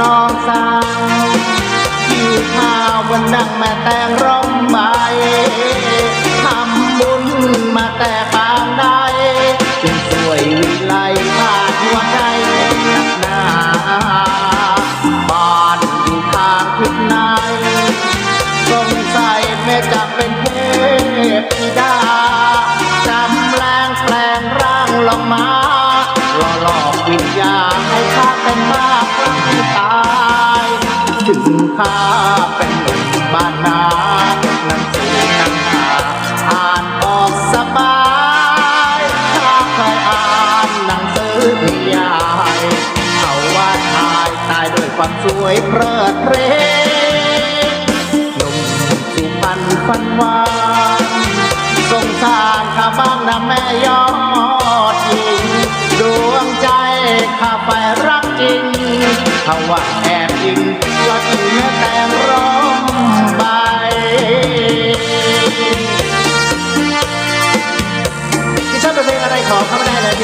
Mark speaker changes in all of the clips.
Speaker 1: น้องสาวที่ข้าวบนดังแม่แตงร่มใบทำบุญมาแต่ปางใดจึงสวยวิไลพาดหัวใจหนักหนาบ้านอยู่ทางทิศไหนสงสัยแม่จะเป็นเทพธิดาจำแรงแปลงร่างลงมาหล่อหลอกวิญญาณให้ข้าเป็นมา ข้าเป็นหนุ่มบ้านนาหนังสือหนังหาอ่านออกสบายข้าเคยอ่านหนังสือนิยายเขาว่าชายตายด้วยความสวยเพลิดเพลงหนุ่มสุพรรณฟันวานสงสารข้าบ้างนะแม่ยอดหญิงดวงใจข้าไปรักจริงเขาว่าแอบยิงยอดหญิง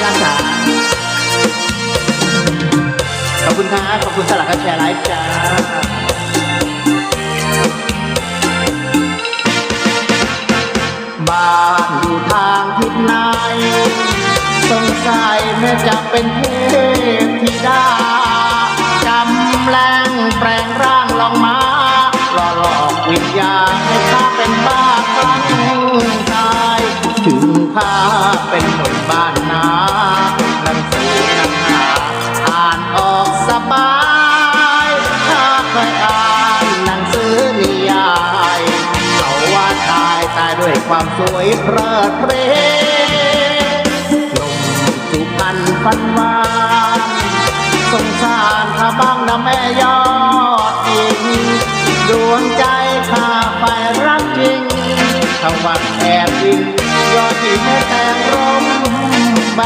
Speaker 1: านจ๋าขอบคุณครับขอบคุณสลักแชร์ไลฟ์จ้าบ้านอยู่ทางทิศไหนสงสัยแม่จะเป็นเทพธิดาจำแรงแปลงร่างลองมาหล่อหลอกวิญญาณให้ข้าเป็นบ้าคลั่งกายถึงข้าเป็น ความสวยเพลิดเพลงหนุ่มสุพรรณฟันวานสงสารข้าบ้างนะแม่ยอดอิงดวงใจข้าไปรักจริงเขว่าแอบยิงยอดที่แม่แต่งร่มใบ